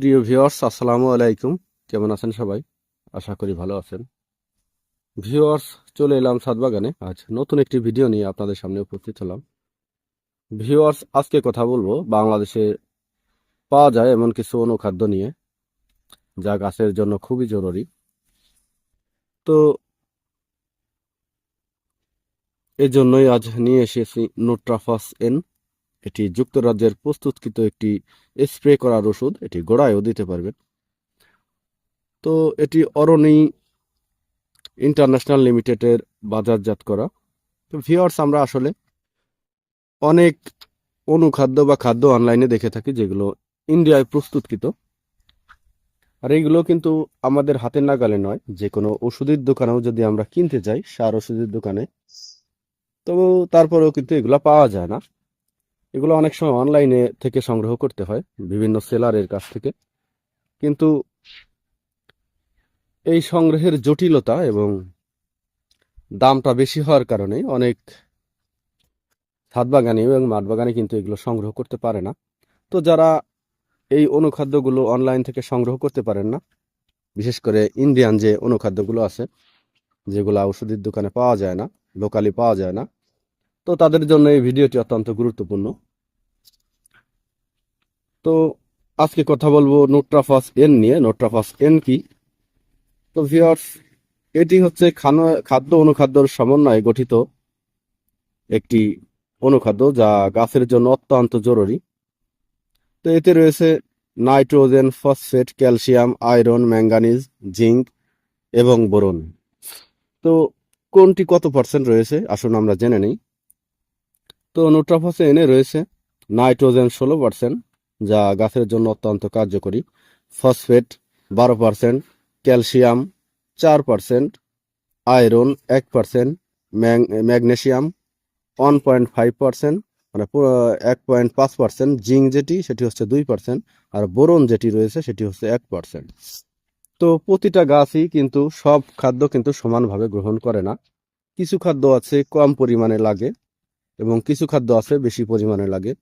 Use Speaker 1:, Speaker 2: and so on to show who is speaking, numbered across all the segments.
Speaker 1: প্রিয় ভিউয়ার্স, আসসালামু আলাইকুম। কেমন আছেন সবাই? আশা করি ভালো আছেন। ভিউয়ার্স, চলে এলাম সাতবাগানে। আজ নতুন একটি ভিডিও নিয়ে আপনাদের সামনে উপস্থিত হলাম। ভিউয়ার্স, আজকে কথা বলব বাংলাদেশে পাওয়া যায় এমন কিছু অনুখাদ্য নিয়ে, যা গাছের জন্য খুবই জরুরি। তো এই জন্যই আজ নিয়ে এসেছি নোট্রাফাস এন এটি যুক্তরাজ্যের প্রস্তুতকৃত একটি স্প্রে করার ওষুধ, এটি গোড়ায়ও দিতে পারবেন। তো এটি অরণি ইন্টারন্যাশনাল লিমিটেডের বাজারজাত করা। তো ভিওয়ার্স আমরা আসলে অনেক অনুখাদ্য বা খাদ্য অনলাইনে দেখে থাকি যেগুলো ইন্ডিয়ায় প্রস্তুতকৃত। আর এইগুলো কিন্তু আমাদের হাতের নাগালে নয়, যে কোনো ওষুধের দোকানেও যদি আমরা কিনতে যাই, সার ওষুধের দোকানে, তো তারপরেও কিন্তু এগুলো পাওয়া যায় না। এগুলো অনেক সময় অনলাইনে থেকে সংগ্রহ করতে হয়, বিভিন্ন সেলারের কাছ থেকে। কিন্তু এই সংগ্রহের জটিলতা এবং দামটা বেশি হওয়ার কারণে অনেক ছাদ বাগানি এবং মাঠ বাগানে কিন্তু এগুলো সংগ্রহ করতে পারে না। তো যারা এই অনুখাদ্যগুলো অনলাইন থেকে সংগ্রহ করতে পারেন না, বিশেষ করে ইন্ডিয়ান যে অনুখাদ্যগুলো আছে, যেগুলো ওষুধের দোকানে পাওয়া যায় না লোকালি পাওয়া যায় না তো তাদের জন্য এই ভিডিওটি অত্যন্ত গুরুত্বপূর্ণ। তো আজকে কথা বলব নোট্রাফাস এন নিয়ে। নোট্রাফাস এন কি? তো ভিউয়ার্স এটি হচ্ছে খানা- খাদ্য অনুখাদ্যর সমন্বয়ে গঠিত একটি অনুখাদ্য যা গাছের জন্য অত্যন্ত জরুরি। তো এতে রয়েছে nitrogen, phosphate, calcium, iron manganese zinc এবং বোরন। তো কোনটি কত পার্সেন্ট রয়েছে? আসুন আমরা জেনে নিই। তো নোট্রাফাসে এনে রয়েছে নাইট্রোজেন ষোলো পার্সেন্ট, যা গাছের জন্য অত্যন্ত কার্যকরী। ফসফেট বারো পার্সেন্ট, ক্যালসিয়াম চার পার্সেন্ট, আয়রন এক percent magnesium one point five percent মানে এক পয়েন্ট পাঁচ পার্সেন্ট, জিঙ্ক যেটি সেটি হচ্ছে দুই পার্সেন্ট, আর বোরন যেটি রয়েছে সেটি হচ্ছে এক পার্সেন্ট। তো প্রতিটা গাছই কিন্তু সব খাদ্য কিন্তু সমানভাবে গ্রহণ করে না। কিছু খাদ্য আছে কম পরিমাণে লাগে এবং কিছু খাদ্য আছে বেশি পরিমাণে লাগে।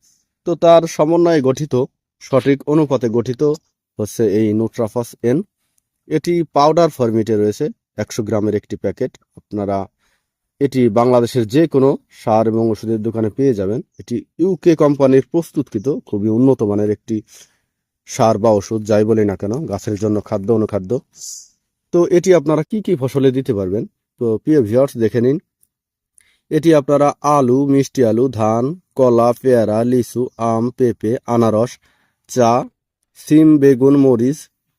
Speaker 1: তো তার সমন্বয়ে গঠিত, সঠিক অনুপাতে গঠিত হচ্ছে এই নিউট্রাফাস এন এটি পাউডার ফরম্যাটে রয়েছে, একশো গ্রামের একটি প্যাকেট। আপনারা এটি বাংলাদেশের যে কোনো সার এবং ওষুধের দোকানে পেয়ে যাবেন। এটি ইউকে কোম্পানির প্রস্তুতকৃত, খুবই উন্নত মানের একটি সার বা ওষুধ, যাই বলি না কেন, গাছের জন্য খাদ্য, অনুখাদ্য। তো এটি আপনারা কি কি ফসলে দিতে পারবেন? তো প্রিয় ভিউয়ার্স দেখে নিন। এটি আপনারা আলু, মিষ্টি আলু, ধান, কলা, পেয়ারা, লিচু, আম, পেঁপে, আনারস, চা, সিম, বেগুন, মরিচ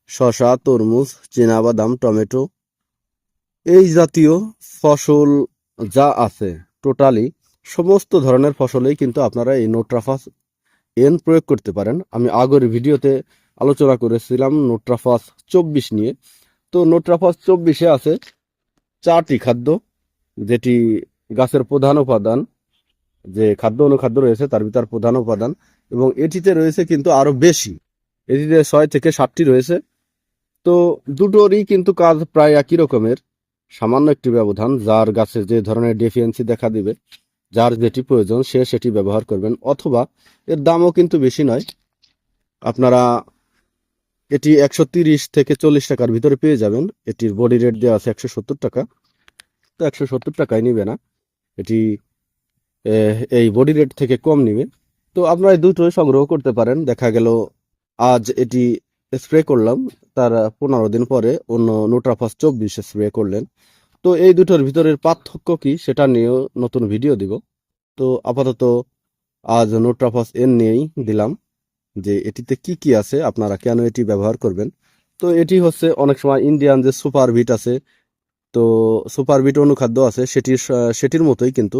Speaker 1: শশা তরমুজ, চীনাবাদাম, টমেটো, এই জাতীয় ফসল যা আছে, টোটালি সমস্ত ধরনের ফসলেই কিন্তু আপনারা এই নোট্রাফাস এন প্রয়োগ করতে পারেন। আমি আগের ভিডিওতে আলোচনা করেছিলাম নোট্রাফাস চব্বিশ নিয়ে। তো নোট্রাফাস চব্বিশে আছে চারটি খাদ্য, যেটি গাছের প্রধান উপাদান, যে খাদ্য অনুখাদ্য রয়েছে তার ভিতর প্রধান উপাদান, এবং এটিতে রয়েছে কিন্তু আরও বেশি। এটিতে ছয় থেকে সাতটি রয়েছে। তো দুটোরই কিন্তু কাজ প্রায় একই রকমের। সামান্য একটি ব্যবধান, যার গাছে যে ধরনের ডেফিয়েন্সি দেখা দিবে, যার যেটি প্রয়োজন, সে সেটি ব্যবহার করবেন, অথবা এর দামও কিন্তু বেশি নয়। আপনারা এটি একশো তিরিশ থেকে চল্লিশ টাকার ভিতরে পেয়ে যাবেন। এটির বডি রেট দেওয়া আছে একশো সত্তর টাকা। তো একশো সত্তর টাকায় নিবে না। এটি এই বডি রেট থেকে কম নিবে। তো আপনারা দুটোই সংগ্রহ করতে পারেন। দেখা গেল, আজ এটি স্প্রে করলাম, তার পনেরো দিন পরে অন্য নোট্রাফাস চব্বিশ স্প্রে করলেন। তো এই দুটোর ভিতরের পার্থক্য কি, সেটা নিয়েও নতুন ভিডিও দিব। তো আপাতত আজ নোট্রাফাস এন নিয়েই দিলাম, যে এটিতে কি কি আছে, আপনারা কেন এটি ব্যবহার করবেন। তো এটি হচ্ছে, অনেক সময় ইন্ডিয়ান যে সুপার বিট আছে তো সুপার বিট অনুখাদ্য আছে, সেটির সেটির মতোই কিন্তু,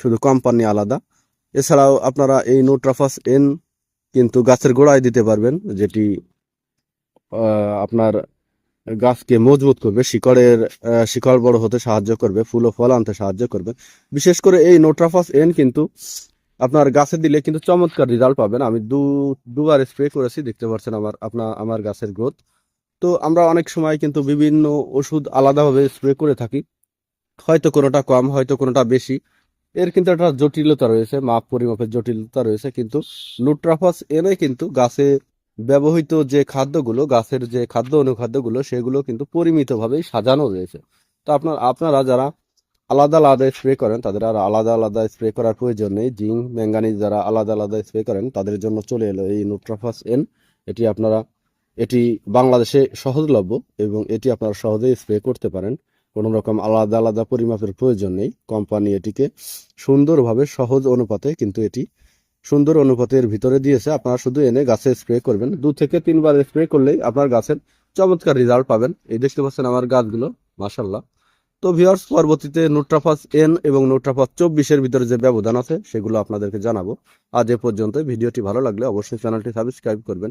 Speaker 1: শুধু কোম্পানি আলাদা। এছাড়াও আপনারা এই নোট্রাফাস এন কিন্তু গাছের গোড়ায় দিতে পারবেন, যেটি আপনার গাছকে মজবুত করবে, শিকড়ের শিকড় বড় হতে সাহায্য করবে, ফুল ও ফল আনতে সাহায্য করবে। বিশেষ করে এই নোট্রাফাস এন কিন্তু আপনার গাছে দিলে কিন্তু চমৎকার রেজাল্ট পাবেন। আমি দু, দুবার স্প্রে করেছি, দেখতে পাচ্ছেন আমার, আপনার, আমার গাছের গ্রোথ। তো আমরা অনেক সময় কিন্তু বিভিন্ন ওষুধ আলাদাভাবে স্প্রে করে থাকি। হয়তো কোনোটা কম, হয়তো কোনোটা বেশি। এর কিন্তু একটা জটিলতা রয়েছে, মাপ পরিমাপের জটিলতা রয়েছে, কিন্তু লুট্রাফাস এনে কিন্তু গাছে ব্যবহৃত যে খাদ্যগুলো, গাছের যে খাদ্য অনুখাদ্যগুলো, সেগুলো কিন্তু পরিমিতভাবেই সাজানো রয়েছে। তো আপনার, আপনারা যারা আলাদা আলাদা স্প্রে করেন, তাদের আর আলাদা আলাদা স্প্রে করার প্রয়োজন নেই। জিঙ্ক ম্যাঙ্গানিজ যারা আলাদা আলাদা স্প্রে করেন, তাদের জন্য চলে এলো এই নোট্রাফাস এন। এটি আপনারা এটি বাংলাদেশে সহজলভ্য এবং এটি আপনারা সহজেই স্প্রে করতে পারেন। কোনো রকম আলাদা আলাদা পরিমাপের প্রয়োজন নেই। কোম্পানি এটিকে সুন্দরভাবে সহজ অনুপাতে কিন্তু এটি সুন্দর অনুপাতের ভিতরে দিয়েছে। আপনারা শুধু এনে গাছে স্প্রে করবেন। দু থেকে তিনবার স্প্রে করলেই আপনার গাছের চমৎকার রেজাল্ট পাবেন। এই দেখতে পাচ্ছেন আমার গাছগুলো মাসাল্লাহ তো ভিউয়ার্স পরবর্তীতে নোট্রাফাস এন এবং নোট্রাফাস চব্বিশের ভিতরে যে ব্যবধান আছে, সেগুলো আপনাদেরকে জানাব। আজ এ পর্যন্ত ভিডিওটি ভালো লাগলে অবশ্যই চ্যানেলটি সাবস্ক্রাইব করবেন।